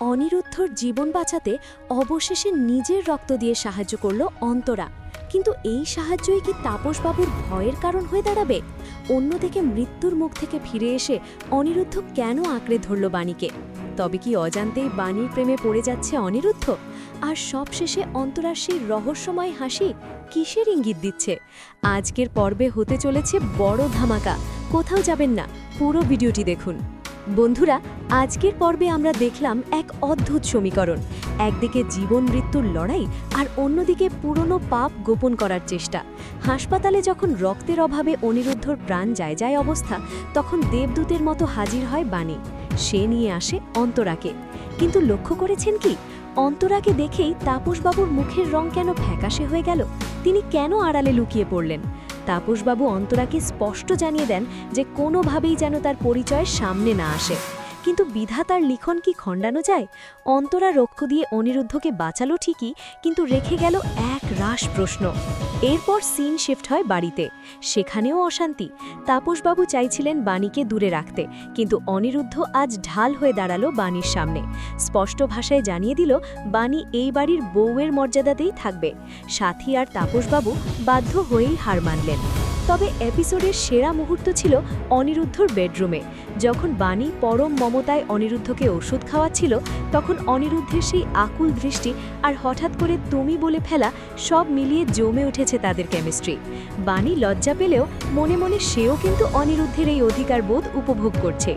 অনিরুদ্ধর জীবন বাঁচাতে অবশেষে নিজের রক্ত দিয়ে সাহায্য করল অন্তরা। কিন্তু এই সাহায্যই কি তাপসবাবুর ভয়ের কারণ হয়ে দাঁড়াবে? অন্যদিকে মৃত্যুর মুখ থেকে ফিরে এসে অনিরুদ্ধ কেন আঁকড়ে ধরল বাণীকে? তবে কি অজান্তেই বাণীর প্রেমে পড়ে যাচ্ছে অনিরুদ্ধ? আর সবশেষে অন্তরার সেই রহস্যময় হাসি কিসের ইঙ্গিত দিচ্ছে? আজকের পর্বে হতে চলেছে বড় ধামাকা। কোথাও যাবেন না। পুরো ভিডিওটি দেখুন। বন্ধুরা, আজকের পর্বে আমরা দেখলাম এক অদ্ভুত সমীকরণ। একদিকে জীবন মৃত্যুর লড়াই আর অন্যদিকে পুরনো পাপ গোপন করার চেষ্টা। হাসপাতালে যখন রক্তের অভাবে অনিরুদ্ধর প্রাণ যায় যায় অবস্থা, তখন দেবদূতের মতো হাজির হয় বাণী। সে নিয়ে আসে অন্তরাকে। কিন্তু লক্ষ্য করেছেন কি? অন্তরাকে দেখেই তাপসবাবুর মুখের রং কেন ফ্যাকাশে হয়ে গেল? তিনি কেন আড়ালে লুকিয়ে পড়লেন? তাপসবাবু অন্তরাকে স্পষ্ট জানিয়ে দেন যে কোনোভাবেই যেন তার পরিচয় সামনে না আসে। কিন্তু বিধাতার লিখন কি খণ্ডানো যায়? অন্তরা রক্ষ দিয়ে অনিরুদ্ধকে বাঁচালো ঠিকই, কিন্তু রেখে গেল এক রাস প্রশ্ন। এরপর সিন শিফট হয় বাড়িতে। সেখানেও অশান্তি। তাপসবাবু চাইছিলেন বাণীকে দূরে রাখতে, কিন্তু অনিরুদ্ধ আজ ঢাল হয়ে দাঁড়াল বাণীর সামনে। স্পষ্ট ভাষায় জানিয়ে দিল, বাণী এই বাড়ির বউয়ের মর্যাদাতেই থাকবে। সাথী আর তাপসবাবু বাধ্য হয়েই হার মানলেন। তবে এপিসোডের সেরা মুহূর্ত ছিল অনিরুদ্ধর বেডরুমে। যখন বাণী পরম মমতায় অনিরুদ্ধকে ওষুধ খাওয়াচ্ছিল, তখন অনিরুদ্ধের সেই আকুল দৃষ্টি আর হঠাৎ করে তুমি বলে ফেলা সব মিলিয়ে জমে উঠেছে তাদের কেমিস্ট্রি বাণী লজ্জা পেলেও মনে মনে সেও কিন্তু অনিরুদ্ধের এই অধিকার বোধ উপভোগ করছে।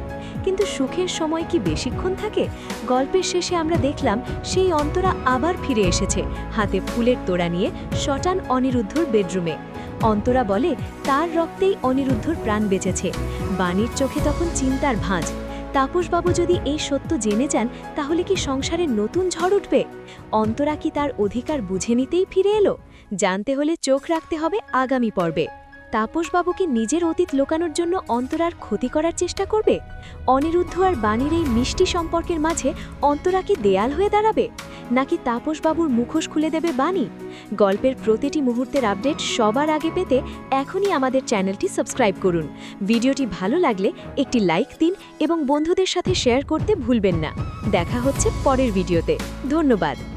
কিন্তু সুখের সময় কি বেশিক্ষণ থাকে? গল্পের শেষে আমরা দেখলাম সেই অন্তরা আবার ফিরে এসেছে, হাতে ফুলের তোড়া নিয়ে শটান অনিরুদ্ধর বেডরুমে। অন্তরা বলে, তার রক্তেই অনিরুদ্ধর প্রাণ বেঁচেছে। বাণীর চোখে তখন চিন্তার ভাঁজ। তাপসবাবু যদি এই সত্য জেনে যান, তাহলে কি সংসারে নতুন ঝড় উঠবে? অন্তরা কি তার অধিকার বুঝে নিতেই ফিরে এলো? জানতে হলে চোখ রাখতে হবে আগামী পর্বে। তাপসবাবুকে নিজের অতীত লোকানোর জন্য অন্তরার ক্ষতি করার চেষ্টা করবে? অনিরুদ্ধ আর বাণীর এই মিষ্টি সম্পর্কের মাঝে অন্তরা কি দেয়াল হয়ে দাঁড়াবে? নাকি তাপসবাবুর মুখোশ খুলে দেবে বাণী? গল্পের প্রতিটি মুহূর্তের আপডেট সবার আগে পেতে এখনই আমাদের চ্যানেলটি সাবস্ক্রাইব করুন। ভিডিওটি ভালো লাগলে একটি লাইক দিন এবং বন্ধুদের সাথে শেয়ার করতে ভুলবেন না। দেখা হচ্ছে পরের ভিডিওতে। ধন্যবাদ।